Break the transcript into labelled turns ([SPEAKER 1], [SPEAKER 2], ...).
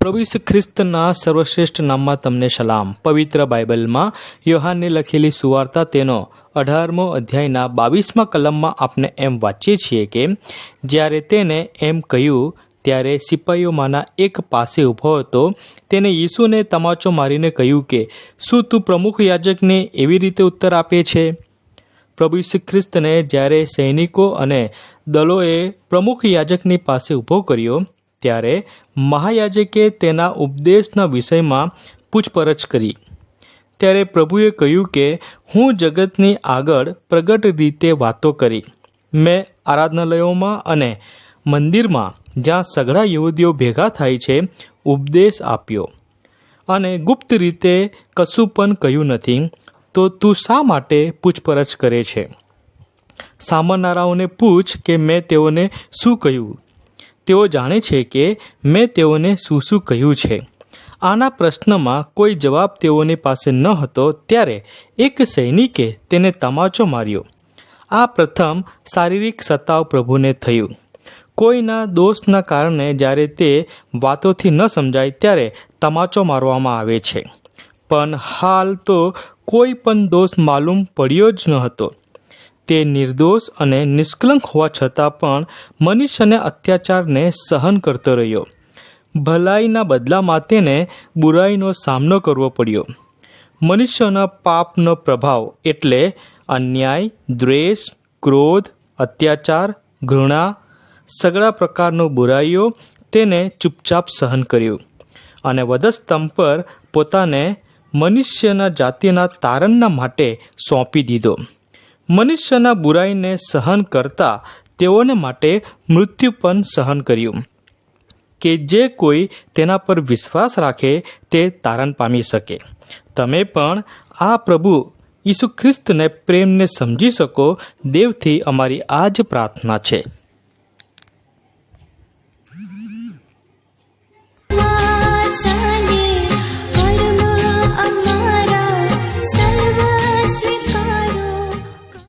[SPEAKER 1] પ્રભુ ખ્રિસ્તના સર્વશ્રેષ્ઠ નામમાં તમને સલામ. પવિત્ર બાઇબલમાં યોહાનને લખેલી સુવાર્તા તેનો અઢારમો અધ્યાયના બાવીસમા કલમમાં આપણે એમ વાંચીએ છીએ કે, જ્યારે તેને એમ કહ્યું, ત્યારે સિપાહીઓમાંના એક પાસે ઊભો હતો. તેને યીશુને તમાચો મારીને કહ્યું કે, શું તું પ્રમુખ યાજકને એવી રીતે ઉત્તર આપે છે? પ્રભુ ખ્રિસ્તને જ્યારે સૈનિકો અને દળોએ પ્રમુખ યાજકની પાસે ઊભો કર્યો ત્યારે મહાયાજકે તેના ઉપદેશના વિષયમાં પૂછપરછ કરી. ત્યારે પ્રભુએ કહ્યું કે, હું જગતની આગળ પ્રગટ રીતે વાતો કરી. મેં આરાધનાલયોમાં અને મંદિરમાં જ્યાં સઘળા યહૂદીઓ ભેગા થાય છે, ઉપદેશ આપ્યો. અને ગુપ્ત રીતે કશું પણ કહ્યું નથી, તો તું શા માટે પૂછપરછ કરે છે? સામાનારાઓને પૂછ કે મેં તેઓને શું કહ્યું? તેઓ જાણે છે કે મેં તેઓને શું શું કહ્યું છે. આના પ્રશ્નમાં કોઈ જવાબ તેઓની પાસે ન હતો ત્યારે એક સૈનિકે તેને તમાચો માર્યો. આ પ્રથમ શારીરિક સત્તાવ પ્રભુને થયું. કોઈના દોષના કારણે જ્યારે તે વાતોથી ન સમજાય ત્યારે તમાચો મારવામાં આવે છે. પણ હાલ તો કોઈ પણ દોષ માલુમ પડ્યો જ ન હતો. તે નિર્દોષ અને નિષ્કલંક હોવા છતાં પણ મનુષ્યને અત્યાચારને સહન કરતો રહ્યો. ભલાઈના બદલામાં તેને બુરાઈનો સામનો કરવો પડ્યો. મનુષ્યના પાપનો પ્રભાવ એટલે અન્યાય, દ્વેષ, ક્રોધ, અત્યાચાર, ઘૃણા, સગળા પ્રકારનો બુરાઈઓ તેને ચૂપચાપ સહન કર્યું અને વધસ્તંભ પર પોતાને મનુષ્યના જાતિના તારણના માટે સોંપી દીધો. મનુષ્યના બુરાઈને સહન કરતા તેઓને માટે મૃત્યુ પણ સહન કર્યું. કે જે કોઈ તેના પર વિશ્વાસ રાખે તે તારણ પામી શકે. તમે પણ આ પ્રભુ ઈસુ ખ્રિસ્તને પ્રેમને સમજી શકો, દેવથી અમારી આ જ પ્રાર્થના છે.